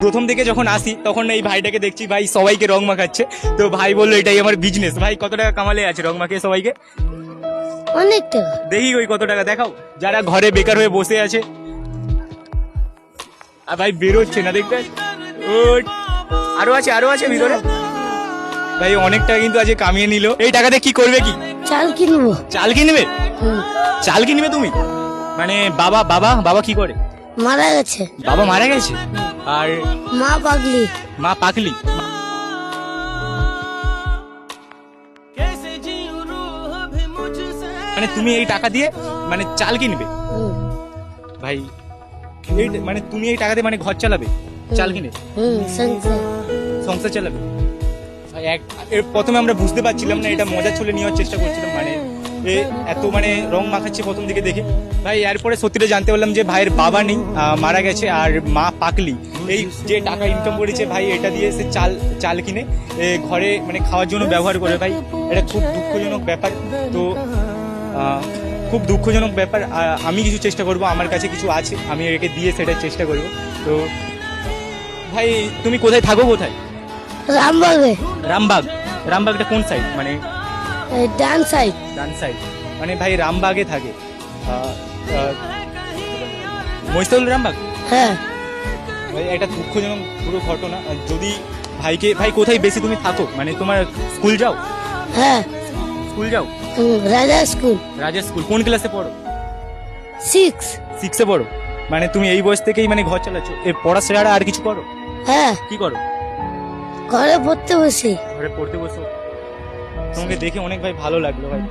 প্রথম থেকে যখন আসি তখন এই ভাইটাকে দেখছি ভাই সবাইকে রং মাখাচ্ছে। তো ভাই বলল এটাই আমার বিজনেস ভাই কত টাকা কামালে আছে রং মাখিয়ে সবাইকে? অনেক টাকা। দেখি ওই কত টাকা দেখাও। যারা ঘরে বেকার হয়ে বসে আছে। আর ভাই বেরোচ্ছে না দেখতে আরও আছে আরও আছে ভিতরে। ভাই অনেক টাকা কিন্তু আজকে কামিয়ে নিল। এই টাকাতে কি করবে কি? চাল কিনবো চাল কিনবে চাল কিনবে তুমি? মানে বাবা বাবা বাবা কি করে? মারা গেছে। বাবা মারা গেছে? আর মা পাগলি। মা পাকলি মানে তুমি এই টাকা দিয়ে মানে চাল কিনবে। ভাই এই মানে তুমি এই টাকা দিয়ে মানে ঘর চালাবে চাল কিনে। সংসার চালাবে। ভাই, এক- এর প্রথমে আমরা বুঝতে পারছিলাম না এটা মজা চলে নেওয়ার চেষ্টা করছিলাম মানে এত মানে রং মাখাচ্ছে প্রথম দিকে দেখে। ভাই এরপরে সত্যিটা জানতে পারলাম যে ভাইয়ের বাবা নেই মারা গেছে আর মা পাকলি। এই যে টাকা ইনকাম করেছে ভাই এটা দিয়ে সে চাল চাল কিনে এ, ঘরে মানে খাওয়ার জন্য ব্যবহার করে। ভাই এটা খুব দুঃখজনক ব্যাপার। তো খুব দুঃখজনক ব্যাপার। আমি কিছু চেষ্টা করব আমার কাছে কিছু আছে আমি একে দিয়ে সেটার চেষ্টা করব। তো ভাই তুমি কোথায়? থাকো কোথায়? রামবাগে। রামবাগ। রামবাগটা কোন সাইড মানে ডান সাইড ডান সাইড মানে ভাই রামবাগে থাকে। রামবাগ? হ্যাঁ। ভাই এটা দুঃখজনক পুরো ঘটনা। যদি ভাইকে ভাই কোথায় বেশি তুমি থাকো? মানে তোমার স্কুল যাও? হ্যাঁ। স্কুল যাও? রাজা স্কুল। রাজা স্কুল। কোন ক্লাসে পড়ো? সিক্স সিক্সে পড়ো? মানে তুমি এই বয়স থেকেই মানে ঘর চালাচ্ছ। এ পড়া ছাড়া আর কিছু করো? হ্যাঁ। কি করো? ঘরে পড়তে বসি। ঘরে পড়তে বসো। তোমাকে দেখে অনেক ভাই ভালো লাগল ভাই